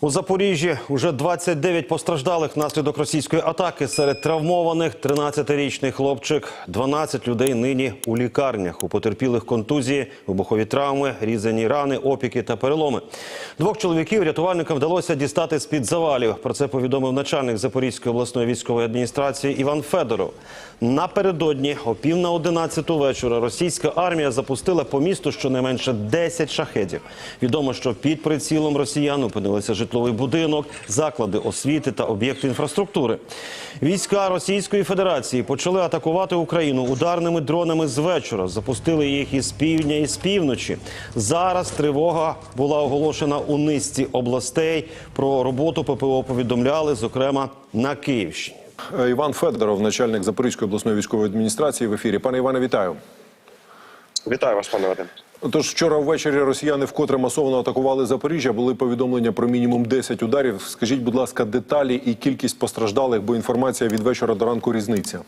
У Запоріжжі вже 29 постраждалих внаслідок російської атаки. Серед травмованих 13-річний хлопчик. 12 людей нині у лікарнях. У потерпілих контузії, вибухові травми, різані рани, опіки та переломи. Двох чоловіків рятувальникам вдалося дістати з-під завалів. Про це повідомив начальник Запорізької обласної військової адміністрації Іван Федоров. Напередодні о пів на 11 вечора російська армія запустила по місту щонайменше 10 шахедів. Відомо, що під прицілом росіян опинилися житловий будинок, заклади освіти та об'єкти інфраструктури. Війська Російської Федерації почали атакувати Україну ударними дронами з вечора. Запустили їх із півдня і з півночі. Зараз тривога була оголошена у низці областей. Про роботу ППО повідомляли, зокрема на Київщині. Е, Іван Федоров, начальник Запорізької обласної військової адміністрації в ефірі. Пане Іване, вітаю. Вітаю вас, пане Вадим. Тож вчора ввечері росіяни вкотре масово атакували Запоріжжя. Були повідомлення про мінімум 10 ударів. Скажіть, будь ласка, деталі і кількість постраждалих, бо інформація від вечора до ранку різниця.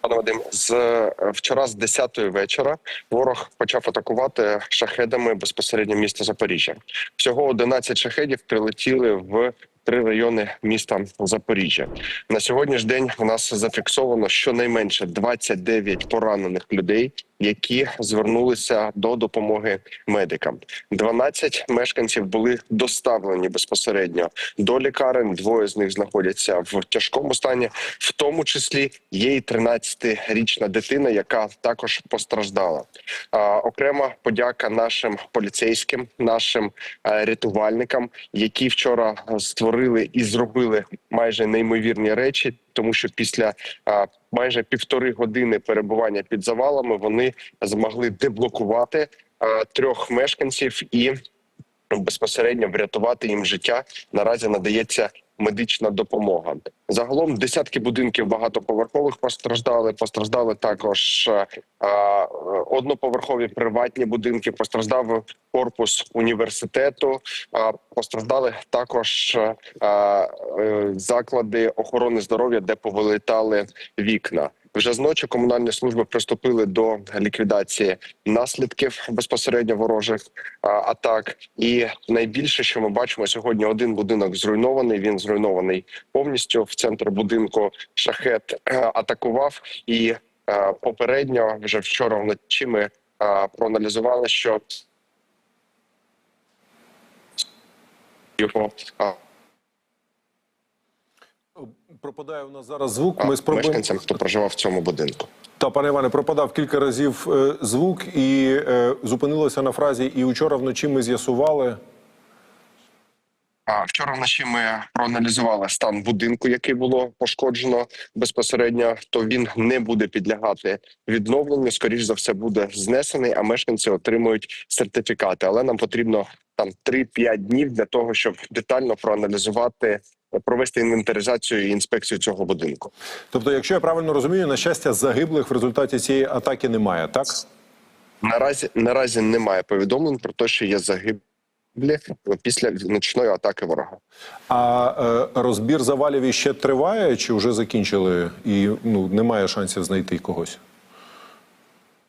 Пане Вадим, з е, вчора з 10 вечора ворог почав атакувати шахедами безпосередньо міста Запоріжжя. Всього 11 шахедів прилетіли в три райони міста Запоріжжя. На сьогоднішній день у нас зафіксовано щонайменше 29 поранених людей, які звернулися до допомоги медикам. 12 мешканців були доставлені безпосередньо до лікарень. Двоє з них знаходяться в тяжкому стані, в тому числі є і 13-річна дитина, яка також постраждала. А, окрема подяка нашим поліцейським, нашим е, рятувальникам, які вчора е, створили і зробили майже неймовірні речі, тому що після а, майже півтори години перебування під завалами вони змогли деблокувати а, трьох мешканців і безпосередньо врятувати їм життя. Наразі надається медична допомога. Загалом десятки будинків багатоповерхових постраждали. Постраждали також е, е, одноповерхові приватні будинки. Постраждав корпус університету. е, Постраждали також заклади охорони здоров'я, де повилітали вікна. Вже зночі комунальні служби приступили до ліквідації наслідків безпосередньо ворожих а, атак. І найбільше, що ми бачимо сьогодні, один будинок зруйнований. Він зруйнований повністю. В центр будинку шахет е, атакував. І е, попередньо вже вчора вночі ми е, проаналізували, що його а, Пропадає у нас зараз звук. Ми спробуємо мешканцям, хто проживав в цьому будинку. та пане Іване, пропадав кілька разів е, звук і е, зупинилося на фразі. І вчора вночі ми з'ясували. А вчора вночі ми проаналізували стан будинку, який було пошкоджено безпосередньо. То він не буде підлягати відновленню. Скоріш за все буде знесений, а мешканці отримують сертифікати. Але нам потрібно там 3-5 днів для того, щоб детально проаналізувати, провести інвентаризацію і інспекцію цього будинку. Тобто, якщо я правильно розумію, на щастя, загиблих в результаті цієї атаки немає, так? Наразі наразі немає повідомлень про те, що є загиблі після ночної атаки ворога. А е, розбір завалів іще триває, чи вже закінчили і ну немає шансів знайти когось?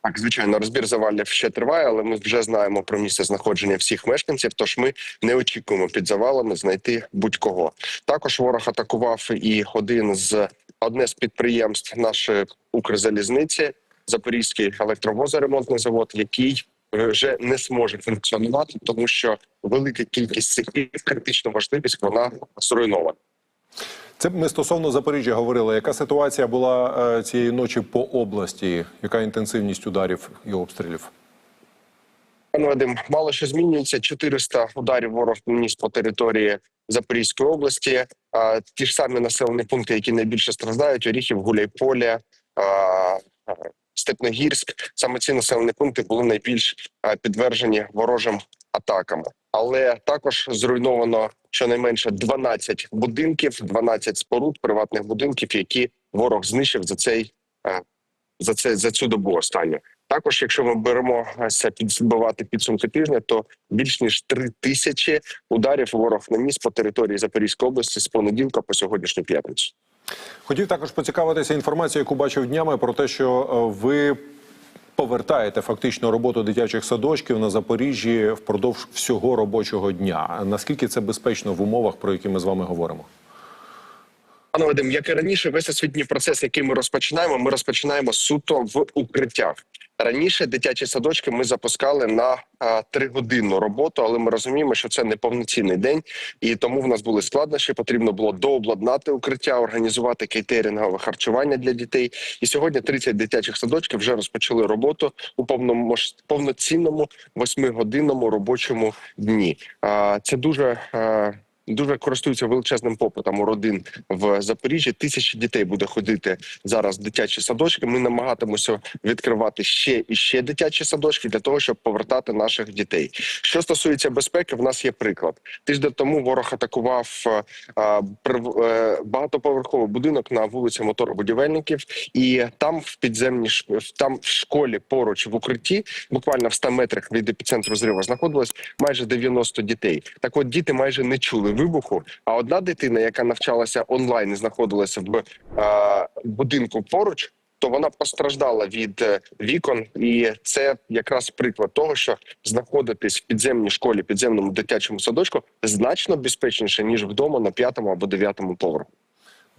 Так, звичайно, розбір завалів ще триває, але ми вже знаємо про місце знаходження всіх мешканців. Тож ми не очікуємо під завалами знайти будь-кого. Також ворог атакував і один з одне з підприємств нашої Укрзалізниці, Запорізький електровозоремонтний завод, який вже не зможе функціонувати, тому що велика кількість цехів, критично важливість, вона зруйнована. Це ми стосовно Запоріжжя говорили. Яка ситуація була е, цієї ночі по області? Яка інтенсивність ударів і обстрілів? Пане Вадим, мало що змінюється. 400 ударів ворог наніс по території Запорізької області. Ті ж самі населені пункти, які найбільше страждають: Оріхів, а, Степногірськ. Саме ці населені пункти були найбільш а, підтверджені ворожим атакам. Але також зруйновано щонайменше 12 будинків, 12 споруд приватних будинків, які ворог знищив за цей е, за це за цю добу останню. Також, якщо ми беремо це підбивати підсумки тижня, то більш ніж три тисячі ударів ворог наніс по території Запорізької області з понеділка по сьогоднішню п'ятницю. Хотів також поцікавитися інформацією, яку бачив днями про те, що е, ви повертаєте фактично роботу дитячих садочків на Запоріжжі впродовж всього робочого дня. Наскільки це безпечно в умовах, про які ми з вами говоримо? Пане Вадим, як і раніше, весь освітній процес, який ми розпочинаємо, ми розпочинаємо суто в укриттях. Раніше дитячі садочки ми запускали на тригодинну роботу, але ми розуміємо, що це не повноцінний день, і тому в нас були складнощі. Потрібно було дообладнати укриття, організувати кейтерингове харчування для дітей. І сьогодні 30 дитячих садочків вже розпочали роботу у повному повноцінному восьмигодинному робочому дні. Це дуже. А, Дуже користуються величезним попитом у родин в Запоріжжі. Тисячі дітей буде ходити зараз в дитячі садочки. Ми намагатимося відкривати ще і ще дитячі садочки для того, щоб повертати наших дітей. Що стосується безпеки, в нас є приклад. Тиждень тому ворог атакував е, е, прив- е, багатоповерховий будинок на вулиці моторобудівельників, і там в підземній там в школі поруч в укритті, буквально в 100 метрах від епіцентру зриву, знаходилось майже 90 дітей. Так, от діти майже не чули вибуху. А одна дитина, яка навчалася онлайн і знаходилася в е, будинку поруч. То вона постраждала від е, вікон, і це якраз приклад того, що знаходитись в підземній школі, підземному дитячому садочку значно безпечніше ніж вдома на п'ятому або дев'ятому поверху.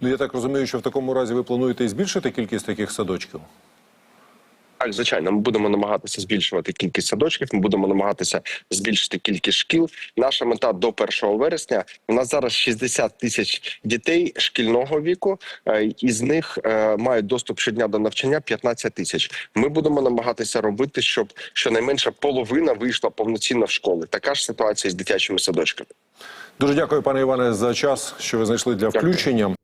Ну я так розумію, що в такому разі ви плануєте збільшити кількість таких садочків. Так, звичайно, ми будемо намагатися збільшувати кількість садочків. Ми будемо намагатися збільшити кількість шкіл. Наша мета до 1 вересня. У нас зараз 60 тисяч дітей шкільного віку, е, із них е, мають доступ щодня до навчання 15 тисяч. Ми будемо намагатися робити, щоб щонайменше половина вийшла повноцінно в школи. Така ж ситуація з дитячими садочками. Дуже дякую, пане Іване, за час, що ви знайшли для включення.